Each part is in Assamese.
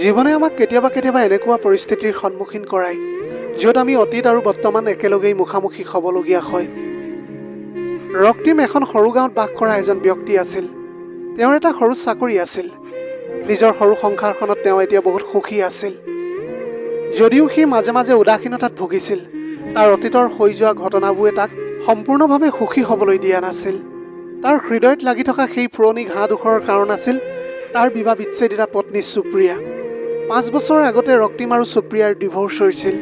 জীৱনে আমাক কেতিয়াবা কেতিয়াবা এনেকুৱা পৰিস্থিতিৰ সন্মুখীন কৰায় য'ত আমি অতীত আৰু বৰ্তমান একেলগেই মুখামুখি হ'বলগীয়া হয়। ৰক্তিম এখন সৰু গাঁৱত বাস কৰা এজন ব্যক্তি আছিল। তেওঁৰ এটা সৰু চাকৰি আছিল। নিজৰ সৰু সংসাৰখনত তেওঁ এতিয়া বহুত সুখী আছিল। যদিও সি মাজে মাজে উদাসীনতাত ভুগিছিল তাৰ অতীতৰ হৈ যোৱা ঘটনাবোৰে তাক সম্পূৰ্ণভাৱে সুখী হ'বলৈ দিয়া নাছিল। তাৰ হৃদয়ত লাগি থকা সেই পুৰণি ঘাঁ দুখৰৰ কাৰণ আছিল তাৰ বিবাহ বিচ্ছেদিতা পত্নী সুপ্ৰিয়া। পাঁচ বছৰ আগতে ৰক্তিম আৰু সুপ্ৰিয়াৰ ডিভোৰ্চ হৈছিল।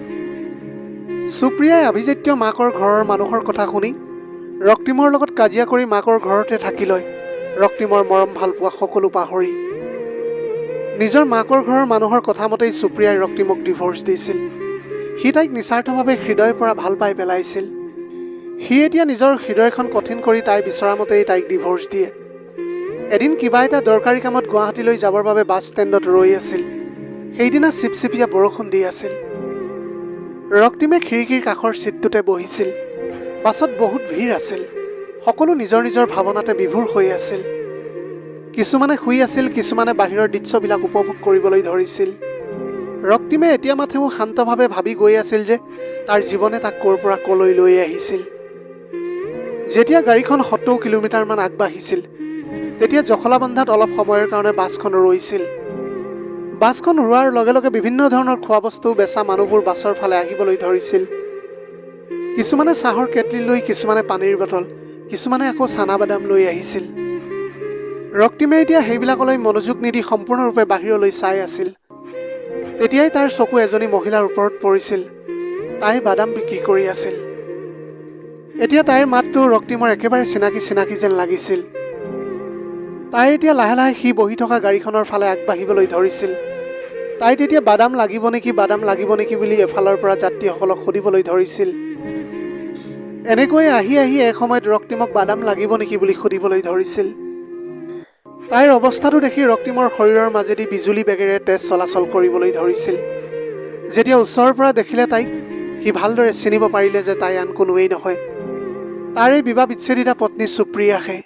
সুপ্ৰিয়াই আভিজাত্য মাকৰ ঘৰৰ মানুহৰ কথা শুনি ৰক্তিমৰ লগত কাজিয়া কৰি মাকৰ ঘৰতে থাকি লয় ৰক্তিমৰ মৰম ভালপোৱা সকলো পাহৰি নিজৰ মাকৰ ঘৰৰ মানুহৰ কথা মতেই সুপ্ৰিয়াই ৰক্তিমক ডিভোৰ্চ দিছিল। সি তাইক নিস্বাৰ্থভাৱে হৃদয়ৰ পৰা ভাল পাই পেলাইছিল। সি এতিয়া নিজৰ হৃদয়খন কঠিন কৰি তাই বিচৰা মতেই তাইক ডিভোৰ্চ দিয়ে। এদিন কিবা এটা দৰকাৰী কামত গুৱাহাটীলৈ যাবৰ বাবে বাছ ষ্টেণ্ডত ৰৈ আছিল। সেইদিনা চিপচিপীয়া বৰষুণ দি আছিল। ৰক্তিমে খিৰিকীৰ কাষৰ ছিটটোতে বহিছিল। বাছত বহুত ভিৰ আছিল। সকলো নিজৰ নিজৰ ভাৱনাতে বিভোৰ হৈ আছিল। কিছুমানে শুই আছিল, কিছুমানে বাহিৰৰ দৃশ্যবিলাক উপভোগ কৰিবলৈ ধৰিছিল। ৰক্তিমে এতিয়া মাথেও শান্তভাৱে ভাবি গৈ আছিল যে তাৰ জীৱনে তাক ক'ৰ পৰা ক'লৈ লৈ আহিছিল। যেতিয়া গাড়ীখন সত্তৰ কিলোমিটাৰমান আগবাঢ়িছিল তেতিয়া জখলাবন্ধাত অলপ সময়ৰ কাৰণে বাছখন ৰৈছিল। বাছখন ৰোৱাৰ লগে লগে বিভিন্ন ধৰণৰ খোৱা বস্তু বেচা মানুহবোৰ বাছৰ ফালে আহিবলৈ ধৰিছিল। কিছুমানে চাহৰ কেটলি লৈ কিছুমানে পানীৰ বটল কিছুমানে আকৌ চানা বাদাম লৈ আহিছিল। ৰক্তিমে এতিয়া সেইবিলাকলৈ মনোযোগ নিদি সম্পূৰ্ণৰূপে বাহিৰলৈ চাই আছিল। তেতিয়াই তাৰ চকু এজনী মহিলাৰ ওপৰত পৰিছিল। তাই বাদাম বিক্ৰী কৰি আছিল। এতিয়া তাইৰ মাতটো ৰক্তিমৰ একেবাৰে চিনাকি চিনাকি যেন লাগিছিল। তাই এতিয়া লাহে লাহে সি বহি থকা গাড়ীখনৰ ফালে আগবাঢ়িবলৈ ধৰিছিল। তাই তেতিয়া বাদাম লাগিব নেকি বাদাম লাগিব নেকি বুলি এফালৰ পৰা যাত্ৰীসকলক সুধিবলৈ ধৰিছিল। এনেকৈ আহি আহি এসময়ত ৰক্তিমক বাদাম লাগিব নেকি বুলি সুধিবলৈ ধৰিছিল। তাইৰ অৱস্থাটো দেখি ৰক্তিমৰ শৰীৰৰ মাজেদি বিজুলী বেগেৰে তেজ চলাচল কৰিবলৈ ধৰিছিল। যেতিয়া ওচৰৰ পৰা দেখিলে তাইক সি ভালদৰে চিনিব পাৰিলে যে তাই আন কোনোৱেই নহয়। তাৰে বিবাহ বিচ্ছেদিতা পত্নী সুপ্ৰিয়াহে।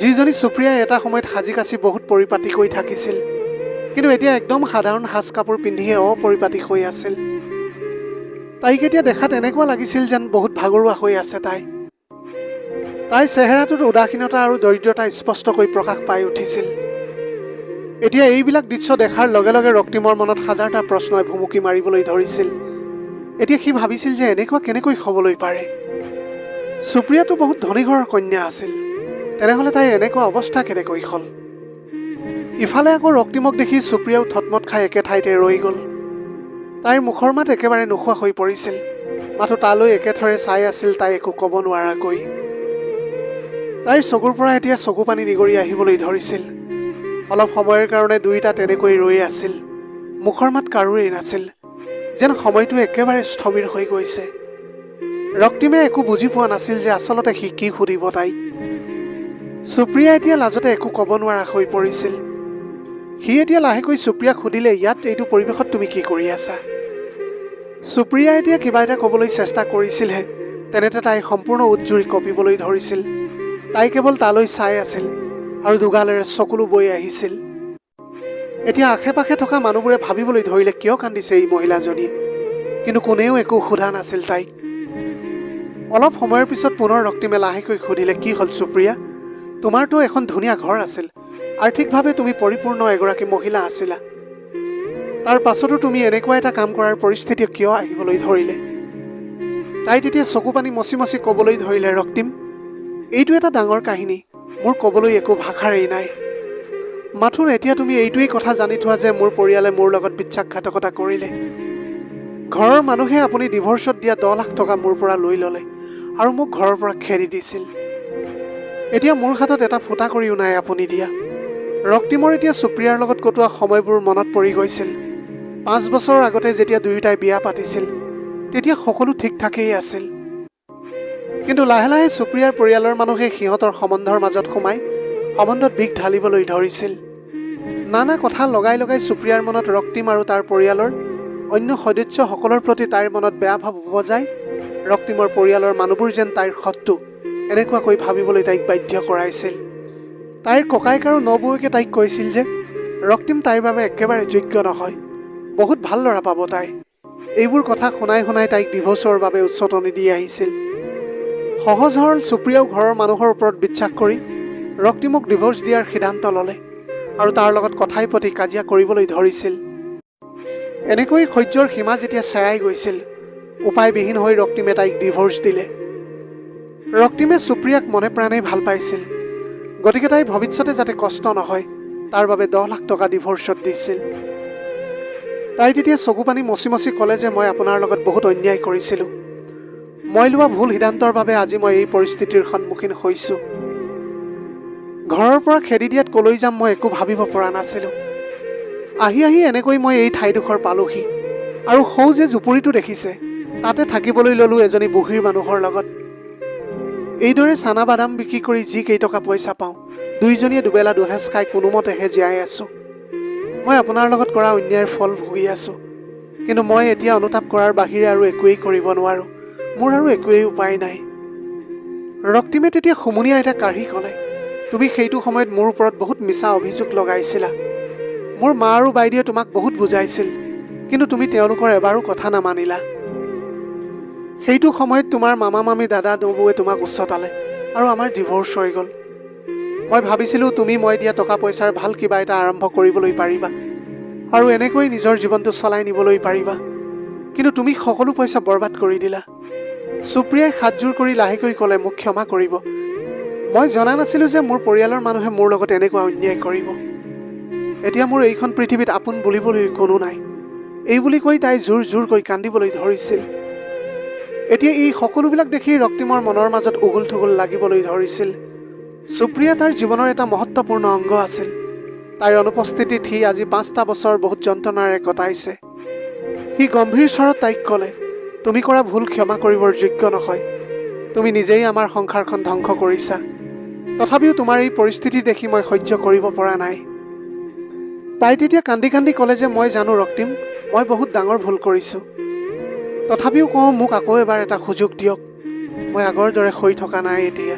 যিজনী সুপ্ৰিয়াই এটা সময়ত সাজি কাচি বহুত পৰিপাটিকৈ থাকিছিল কিন্তু এতিয়া একদম সাধাৰণ সাজ কাপোৰ পিন্ধিয়ে অপৰিপাটি হৈ আছিল। তাইক এতিয়া দেখাত এনেকুৱা লাগিছিল যেন বহুত ভাগৰুৱা হৈ আছে তাই। তাইৰ চেহেৰাটোত উদাসীনতা আৰু দৰিদ্ৰতা স্পষ্টকৈ প্ৰকাশ পাই উঠিছিল। এতিয়া এইবিলাক দৃশ্য দেখাৰ লগে লগে ৰক্তিমৰ মনত হাজাৰটা প্ৰশ্নই ভুমুকি মাৰিবলৈ ধৰিছিল। এতিয়া সি ভাবিছিল যে এনেকুৱা কেনেকৈ হ'বলৈ পাৰে। সুপ্ৰিয়াটো বহুত ধনী ঘৰৰ কন্যা আছিল। তেনেহ'লে তাইৰ এনেকুৱা অৱস্থা কেনেকৈ হ'ল? ইফালে আকৌ ৰক্তিমক দেখি সুপ্ৰিয়াও থতমত খাই একে ঠাইতে ৰৈ গ'ল। তাইৰ মুখৰ মাত একেবাৰে নোখোৱা হৈ পৰিছিল। মাথো তালৈ একেথৰে চাই আছিল তাই একো ক'ব নোৱাৰাকৈ। তাইৰ চকুৰ পৰা এতিয়া চকু পানী নিগৰি আহিবলৈ ধৰিছিল। অলপ সময়ৰ কাৰণে দুয়োটা তেনেকৈ ৰৈ আছিল। মুখৰ মাত কাৰোৰেই নাছিল। যেন সময়টো একেবাৰে স্থবিৰ হৈ গৈছে। ৰক্তিমে একো বুজি পোৱা নাছিল যে আচলতে সি কি সুধিব তাইক। সুপ্ৰিয়া এতিয়া লাজতে একো ক'ব নোৱাৰা হৈ পৰিছিল। সি এতিয়া লাহেকৈ সুপ্ৰিয়াক সুধিলে ইয়াত এইটো পৰিৱেশত তুমি কি কৰি আছা? সুপ্ৰিয়া এতিয়া কিবা এটা ক'বলৈ চেষ্টা কৰিছিলহে। তেনেতে তাই সম্পূৰ্ণ উজ্জুৰি কঁপিবলৈ ধৰিছিল। তাই কেৱল তালৈ চাই আছিল আৰু দুগালেৰে চকুলো বৈ আহিছিল। এতিয়া আশে পাশে থকা মানুহবোৰে ভাবিবলৈ ধৰিলে কিয় কান্দিছে এই মহিলাজনী? কিন্তু কোনেও একো সোধা নাছিল তাইক। অলপ সময়ৰ পিছত পুনৰ ৰক্তিমে লাহেকৈ সুধিলে কি হ'ল সুপ্ৰিয়া? তোমাৰতো এখন ধুনীয়া ঘৰ আছিল। আৰ্থিকভাৱে তুমি পৰিপূৰ্ণ এগৰাকী মহিলা আছিলা। তাৰ পাছতো তুমি এনেকুৱা এটা কাম কৰাৰ পৰিস্থিতি কিয় আহিবলৈ ধৰিলে? তাই তেতিয়া চকু পানী মচি মচি ক'বলৈ ধৰিলে ৰক্তিম। এইটো এটা ডাঙৰ কাহিনী। মোৰ ক'বলৈ একো ভাষাৰেই নাই। মাথোন এতিয়া তুমি এইটোৱেই কথা জানি থোৱা যে মোৰ পৰিয়ালে মোৰ লগত বিশ্বাসঘাতকতা কৰিলে। ঘৰৰ মানুহে আপুনি ডিভৰ্চত দিয়া দহ লাখ টকা মোৰ পৰা লৈ ল'লে আৰু মোক ঘৰৰ পৰা খেদি দিছিল। এতিয়া মোৰ হাতত এটা ফুটা কৰিও নাই আপুনি দিয়া। ৰক্তিমৰ এতিয়া সুপ্ৰিয়াৰ লগত কটোৱা সময়বোৰ মনত পৰি গৈছিল। পাঁচ বছৰৰ আগতে যেতিয়া দুয়োটাই বিয়া পাতিছিল তেতিয়া সকলো ঠিক ঠাকেই আছিল। কিন্তু লাহে লাহে সুপ্ৰিয়াৰ পৰিয়ালৰ মানুহে সিহঁতৰ সম্বন্ধৰ মাজত সোমাই সম্বন্ধত বিষ ঢালিবলৈ ধৰিছিল। নানা কথা লগাই লগাই সুপ্ৰিয়াৰ মনত ৰক্তিম আৰু তাৰ পৰিয়ালৰ অন্য সদস্যসকলৰ প্ৰতি তাইৰ মনত বেয়া ভাৱ উপজাই ৰক্তিমৰ পৰিয়ালৰ মানুহবোৰ যেন তাইৰ শত্ৰু। এনেকুৱাকৈ ভাবিবলৈ তাইক বাধ্য কৰাইছিল। তাইৰ ককায়েক আৰু নবৌৱেকে তাইক কৈছিল যে ৰক্তিম তাইৰ বাবে একেবাৰে যোগ্য নহয়। বহুত ভাল ল'ৰা পাব তাই। এইবোৰ কথা শুনাই শুনাই তাইক ডিভ'ৰ্চৰ বাবে উচতনি দি আহিছিল। সহজ সৰল সুপ্ৰিয়াও ঘৰৰ মানুহৰ ওপৰত বিশ্বাস কৰি ৰক্তিমক ডিভ'ৰ্চ দিয়াৰ সিদ্ধান্ত ল'লে আৰু তাৰ লগত কথাই প্ৰতি কাজিয়া কৰিবলৈ ধৰিছিল। এনেকৈ সহ্যৰ সীমা যেতিয়া চেৰাই গৈছিল উপায়বিহীন হৈ ৰক্তিমে তাইক ডিভ'ৰ্চ দিলে। ৰক্তিমে সুপ্ৰিয়াক মনে প্ৰাণেই ভাল পাইছিল। গতিকে তাই ভৱিষ্যতে যাতে কষ্ট নহয় তাৰ বাবে দহ লাখ টকা ডিভ'ৰ্চত দিছিল। তাই তেতিয়া চকু পানী মচি মচি ক'লে যে মই আপোনাৰ লগত বহুত অন্যায় কৰিছিলোঁ। মই লোৱা ভুল সিদ্ধান্তৰ বাবে আজি মই এই পৰিস্থিতিৰ সন্মুখীন হৈছোঁ। ঘৰৰ পৰা খেদি দিয়াত কলৈ যাম মই একো ভাবিব পৰা নাছিলোঁ। আহি আহি এনেকৈ মই এই ঠাইডোখৰ পালোহি। আৰু সৌ যে জুপুৰিটো দেখিছে তাতে থাকিবলৈ ল'লোঁ এজনী বুঢ়ীৰ মানুহৰ লগত। এইদৰে চানা বাদাম বিক্ৰী কৰি যি কেইটকা পইচা পাওঁ দুয়োজনীয়ে দুবেলা দুসাঁজ খাই কোনোমতেহে জীয়াই আছোঁ। মই আপোনাৰ লগত কৰা অন্যায়ৰ ফল ভুগি আছোঁ। কিন্তু মই এতিয়া অনুতাপ কৰাৰ বাহিৰে আৰু একোৱেই কৰিব নোৱাৰোঁ। মোৰ আৰু একোৱেই উপায় নাই। ৰক্তিমে তেতিয়া সুমুনিয়া এটা কাঢ়ি ক'লে তুমি সেইটো সময়ত মোৰ ওপৰত বহুত মিছা অভিযোগ লগাইছিলা। মোৰ মা আৰু বাইদেৱে তোমাক বহুত বুজাইছিল। কিন্তু তুমি তেওঁলোকৰ এবাৰো কথা নামানিলা। সেইটো সময়ত তোমাৰ মামা মামী দাদা নবৌৱে তোমাক উচ্চতালে আৰু আমাৰ ডিভ'ৰ্চ হৈ গ'ল। মই ভাবিছিলোঁ তুমি মই দিয়া টকা পইচাৰ ভাল কিবা এটা আৰম্ভ কৰিবলৈ পাৰিবা আৰু এনেকৈ নিজৰ জীৱনটো চলাই নিবলৈ পাৰিবা। কিন্তু তুমি সকলো পইচা বৰবাদ কৰি দিলা। সুপ্ৰিয়াই হাতযোৰ কৰি লাহেকৈ ক'লে মোক ক্ষমা কৰিব। মই জনা নাছিলোঁ যে মোৰ পৰিয়ালৰ মানুহে মোৰ লগত এনেকুৱা অন্যায় কৰিব। এতিয়া মোৰ এইখন পৃথিৱীত আপোন বুলিবলৈ কোনো নাই। এই বুলি কৈ তাই জোৰ জোৰকৈ কান্দিবলৈ ধৰিছিল। এতিয়া এই সকলোবিলাক দেখি ৰক্তিমৰ মনৰ মাজত উগুল থুগুল লাগিবলৈ ধৰিছিল। সুপ্ৰিয়া তাৰ জীৱনৰ এটা মহত্বপূৰ্ণ অংগ আছিল। তাইৰ অনুপস্থিতিত সি আজি পাঁচটা বছৰ বহুত যন্ত্ৰণাৰে কটাইছে। সি গম্ভীৰ স্বৰত তাইক ক'লে, তুমি কৰা ভুল ক্ষমা কৰিবৰ যোগ্য নহয়। তুমি নিজেই আমাৰ সংসাৰখন ধ্বংস কৰিছা। তথাপিও তোমাৰ এই পৰিস্থিতি দেখি মই সহ্য কৰিব পৰা নাই তাই তেতিয়া কান্দি কান্দি ক'লে যে, মই জানো ৰক্তিম, মই বহুত ডাঙৰ ভুল কৰিছোঁ। তথাপিও কওঁ মোক আকৌ এবাৰ এটা সুযোগ দিয়ক। মই আগৰ দৰে হৈ থকা নাই এতিয়া।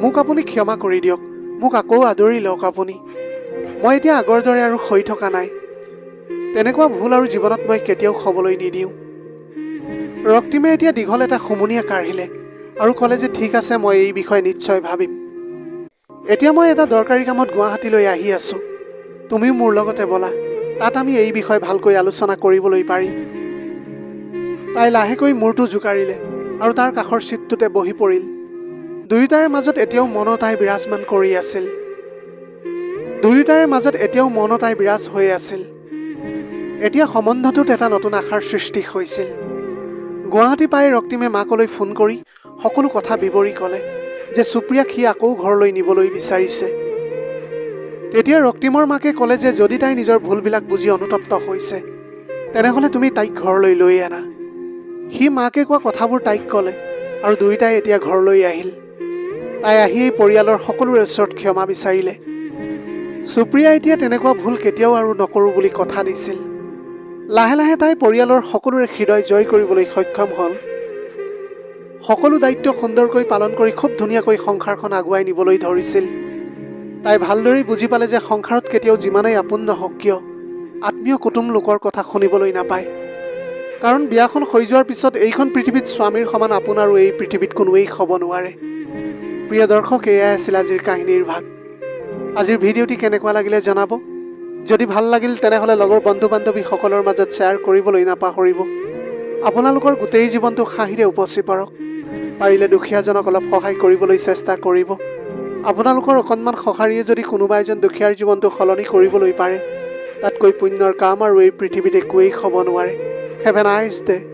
মোক আপুনি ক্ষমা কৰি দিয়ক। মোক আকৌ আদৰি লওক আপুনি। মই এতিয়া আগৰ দৰে আৰু হৈ থকা নাই। তেনেকুৱা ভুল আৰু জীৱনত মই কেতিয়াও হ'বলৈ নিদিওঁ। ৰক্তিমে এতিয়া দীঘল এটা সুমুনিয়া কাঢ়িলে আৰু ক'লে যে ঠিক আছে মই এই বিষয়ে নিশ্চয় ভাবিম। এতিয়া মই এটা দৰকাৰী কামত গুৱাহাটীলৈ আহি আছোঁ। তুমিও মোৰ লগতে ব'লা। তাত আমি এই বিষয়ে ভালকৈ আলোচনা কৰিবলৈ পাৰিম। তাই লাহেকৈ মূৰটো জোকাৰিলে আৰু তাৰ কাষৰ চিটটোতে বহি পৰিল। দুয়োটাৰে মাজত এতিয়াও মনতাই বিৰাজমান কৰি আছিল। দুয়োটাৰে মাজত এতিয়াও মনতাই বিৰাজ হৈ আছিল। এতিয়া সম্বন্ধটোত এটা নতুন আশাৰ সৃষ্টি হৈছিল। গুৱাহাটী পাই ৰক্তিমে মাকলৈ ফোন কৰি সকলো কথা বিৱৰি ক'লে যে সুপ্ৰিয়াক সি আকৌ ঘৰলৈ নিবলৈ বিচাৰিছে। তেতিয়া ৰক্তিমৰ মাকে ক'লে যে যদি তাই নিজৰ ভুলবিলাক বুজি অনুতপ্ত হৈছে তেনেহ'লে তুমি তাইক ঘৰলৈ লৈ আনা। সি মাকে কোৱা কথাবোৰ তাইক ক'লে আৰু দুয়োটাই এতিয়া ঘৰলৈ আহিল। তাই আহিয়েই পৰিয়ালৰ সকলোৰে ওচৰত ক্ষমা বিচাৰিলে। সুপ্ৰিয়া এতিয়া তেনেকুৱা ভুল কেতিয়াও আৰু নকৰোঁ বুলি কথা দিছিল। লাহে লাহে তাই পৰিয়ালৰ সকলোৰে হৃদয় জয় কৰিবলৈ সক্ষম হ'ল। সকলো দায়িত্ব সুন্দৰকৈ পালন কৰি খুব ধুনীয়াকৈ সংসাৰখন আগুৱাই নিবলৈ ধৰিছিল। তাই ভালদৰেই বুজি পালে যে সংসাৰত কেতিয়াও যিমানেই আপোন নহওক কিয় আত্মীয় কুটুম লোকৰ কথা শুনিবলৈ নাপায়। কাৰণ বিয়াখন হৈ যোৱাৰ পিছত এইখন পৃথিৱীত স্বামীৰ সমান আপোন আৰু এই পৃথিৱীত কোনোৱেই হ'ব নোৱাৰে। প্ৰিয় দৰ্শক এয়াই আছিল আজিৰ কাহিনীৰ ভাগ। আজিৰ ভিডিঅ'টি কেনেকুৱা লাগিলে জনাব? যদি ভাল লাগিল তেনেহ'লে লগৰ বন্ধু বান্ধৱীসকলৰ মাজত শ্বেয়াৰ কৰিবলৈ নাপাহৰিব। আপোনালোকৰ গোটেই জীৱনটো হাঁহিৰে উপচি পৰক। পাৰিলে দুখীয়াজনক অলপ সহায় কৰিবলৈ চেষ্টা কৰিব। আপোনালোকৰ অকণমান সঁহাৰিয়ে যদি কোনোবা এজন দুখীয়াৰ জীৱনটো সলনি কৰিবলৈ পাৰে তাতকৈ পুণ্যৰ কাম আৰু এই পৃথিৱীত একোৱেই হ'ব নোৱাৰে। Have a nice day.